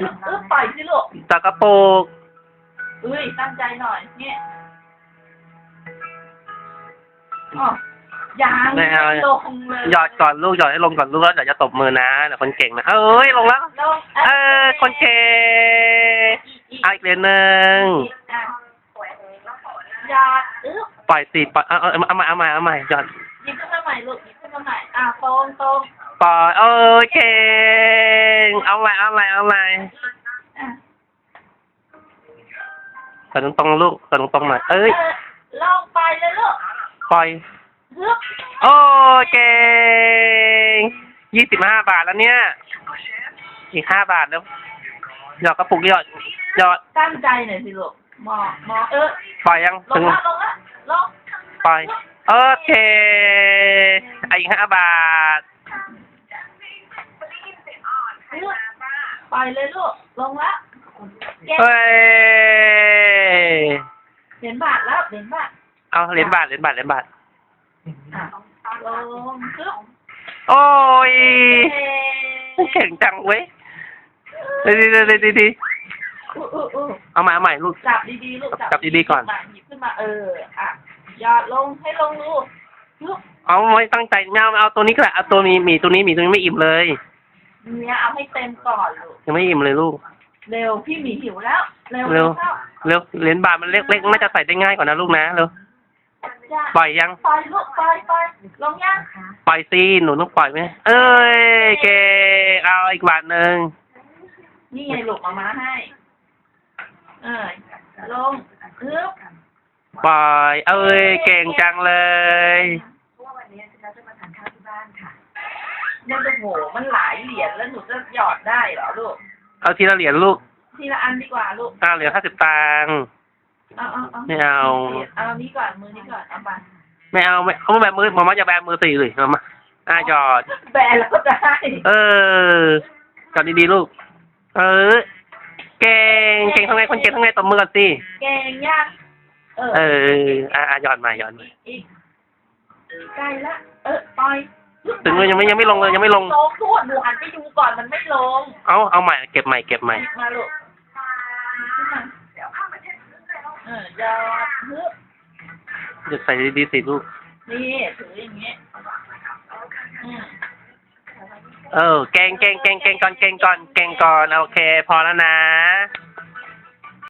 อึ๊บอึ๊บปล่อยสิลูกตากระโปรงอุ้ยตั้งใจหน่อยเนี่ยอ๋อยังไม่เอา ลงเลยหยอดก่อนลูกหยอดให้ลงก่อนลูกแล้วเดี๋ยวจะตบมือนะเดี๋ยวคนเก่งนะเอ้ยลงแล้ว ลงเออคนเก่งอีกเอาอีกเหรียญหนึ่งอีกอะหยอดอึ๊บปล่อยสิปล่อยเอาเอาเอาใหม่เอาใหม่เอาใหม่หยอดหยิบขึ้นมาใหม่ลูกหยิบขึ้นมาใหม่อะตรงตรงปล่อยเออเก่งเอาใหม่เอาใหม่เอาใหม่ กดตรงตรงๆลูกกดตรงตรงๆหน่อยเอ้ยเออลงไปเลยลูกปล่อยฮึบโอ้เก่งยี่สิบห้าบาทแล้วเนี่ย อีกห้าบาทแล้ว หยอดกระปุกหยอดหยอดตั้งใจหน่อยสิลูกมองมองเออปล่อยยังลถึงงละลงละลงปล่อยโอเคอะอีกห้าบาทฮึบไปเลยลูกลงละเก็บเฮ้ย เหรียญบาทแล้วเหรียญบาทเอาเหรียญบาทเหรียญบาทเหรียญบาท อะลงฮึบโอ้ยเฮ้เก่งจังเว้ยดีดีดีดีดีอู้อู้อู้เอาใหม่เอาใหม่ลูก จับดีๆลูกจับดีๆก่อน หยิบขึ้นมาเอออะหยอดลงให้ลงลูกฮึบเอาไม่ตั้งใจไม่เอาเอาตัวนี้ก็ได้เอาตัวมีมีตัวนี้มีตัวนี้ไม่อิ่มเลย เนี่ยเอาให้เต็มก่อนลูกยังไม่อิ่มเลยลูก เร็วพี่หมีหิวแล้ว เร็วเร็วเข้าเร็วเหรียญบาทมันเล็กๆน่าจะใส่ได้ง่ายกว่านะลูกนะเร็วจ้ะปล่อยยังปล่อยลูกปล่อยปล่อยลงยังปล่อยสิหนูต้องปล่อยไหมเอ้ยเก่งเอาอีกบาทหนึ่งนี่ไงลูกเอามาให้ เออลงฮึบปล่อย เอ้ยเก่งจังเลยเนี่ยจะโหมันหลายเหรียญแล้วหนูจะหยอดได้เหรอลูก เอาทีละเหรียญลูกทีละอันดีกว่าลูกอ่าเหรียญห้าสิบตังค์ เอาเอาเอาไม่เอา เอานี้ก่อนมือนี้ก่อนเอาไปไม่เอาไม่เขาไม่แบมือหมอมาจะแบมือสี่เลยมามาอ่าหยอด แบนแล้วก็จะให้เออจอดดีๆลูก เออ เก่ง เก่งทำไงคนเก่งทำไงตบมือกันสิ เก่งยังเออ เออ อ่าอ่าหยอดมาหยอดมาอีกใกล้ละ เออปล่อย ถึงเลยยังไม่ยังไม่ลงเลยยังไม่ลง ลงทุกหนูหันไปดูก่อนมันไม่ลงเอาเอาใหม่เก็บใหม่เก็บใหม่ มาลูกขึ้นมาเออยอดฮึบหยุดใส่ดีๆสิลูก นี่ถืออย่างเงี้ยอืมเออเก่งเก่งเก่งเก่งก่อนเก่งก่อนเก่งก่อนโอเค พอแล้วนะ